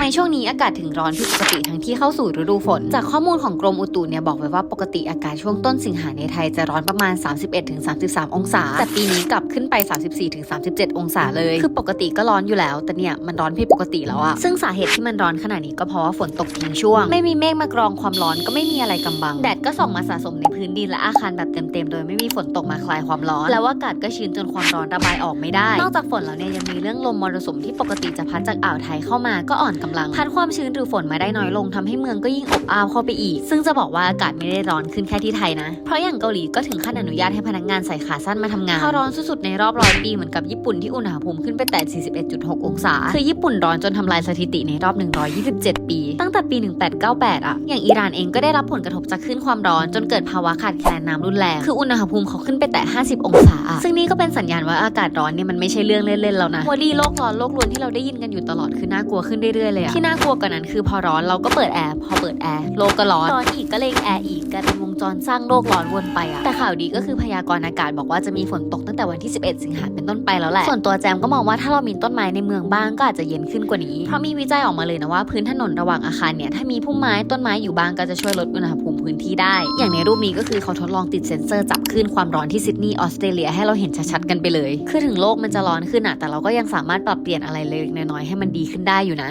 ไมช่วงนี้อากาศถึงร้อนผิดปกติทั้งที่เข้าสู่ฤดูฝน จากข้อมูลของกรมอุตุเนี่ยบอกไว้ว่าปกติอากาศช่วงต้นสิงหาในไทยจะร้อนประมาณ 31-33 องศา แต่ปีนี้กลับขึ้นไป 34-37 องศาเลย คือปกติก็ร้อนอยู่แล้ว แต่เนี่ยมันร้อนผิดปกติแล้วอะซึ่งสาเหตุที่มันร้อนขนาดนี้ก็เพราะว่าฝนตกทิ้งช่วง ไม่มีเมฆมากรองความร้อนก็ไม่มีอะไรกำบัง แดดก็ส่องมาสะสมในพื้นดินและอาคารแบบเต็มๆ โดยไม่มีฝนตกมาคลายความร้อน แล้วอากาศก็ชื้นจนความร้อนระบายออกไม่ได้ นอกจากฝนแล้วเนี่ยยังมีเรื่องลมมรสุมที่ปกติจะพัดจากอ่าวไทยเข้ามาก็อ่อนกำลัง พัดความชื้นหรือฝนมาได้น้อยลงทำให้เมืองก็ยิ่งอบอ้าวเข้าไปอีก ซึ่งจะบอกว่าอากาศไม่ได้ร้อนขึ้นแค่ที่ไทยนะ เพราะอย่างเกาหลีก็ถึงขั้นอนุญาตให้พนักงานใส่ขาสั้นมาทำงานเขาร้อนสุดๆในรอบร้อยปีเหมือนกับญี่ปุ่นที่อุณหภูมิขึ้นไปแต่ 41.6 องศา คือญี่ปุ่นร้อนจนทำลายสถิติในรอบ 127 ปี ตั้งแต่ปี 1898 อะ อย่างอิหร่านเองก็ได้รับผลกระทบจากขึ้นความร้อนจนเกิดภาวะขาดแคลนน้ำรุนแรงคืออุณหภูมิเขาขึ้นไปแต่ 50 องศา ซึ่งนี่ก็เป็นสัญญาณว่าอากาศร้อนเนี่ยมันไม่ใช่เรื่องเล่นๆแล้วนะวลีโลกร้อนโลกรวนที่เราได้ยินกันอยู่ตลอดคือน่ากลัวขึ้นเรื่อยๆเลยอะที่น่ากลัวกว่านั้นคือพอร้อนเราก็เปิดแอร์พอเปิดแอร์โลกก็ร้อนร้อนอีกก็เร่งแอร์อีกกลายเป็นวงจรสร้างโลกร้อนวนไปอะแต่ข่าวดีก็คือพยากรณ์อากาศบอกว่าจะมีฝนตกตั้งแต่วันที่ 11 สิงหาเป็นต้นไปแล้วแหละส่วนตัวแจมก็มองว่าถ้าเรามีต้นไม้ในเมืองบ้างก็อาจจะเย็นขึ้นกว่านี้เพราะมีวิจัยออกมาเลยนะว่าพื้นถนนระหว่างอาคารเนี่ยถ้ามีพุ่มไม้ต้นไม้อยู่บ้างก็จะช่วยลดอุณหภูมิพื้นที่ได้ อย่างในรูปนี้ก็คือเขาทดลองติดเซ็นเซอร์จับคลื่นความร้อนที่ซิดนีย์ออสเตรเลียให้เราเห็นชัดๆกันไปเลย คือถึงโลกมันจะร้อนขึ้นอะแต่เราก็ยังสามารถปรับเปลี่ยนอะไรเล็กๆน้อยๆให้มันดีขึ้นได้อยู่นะ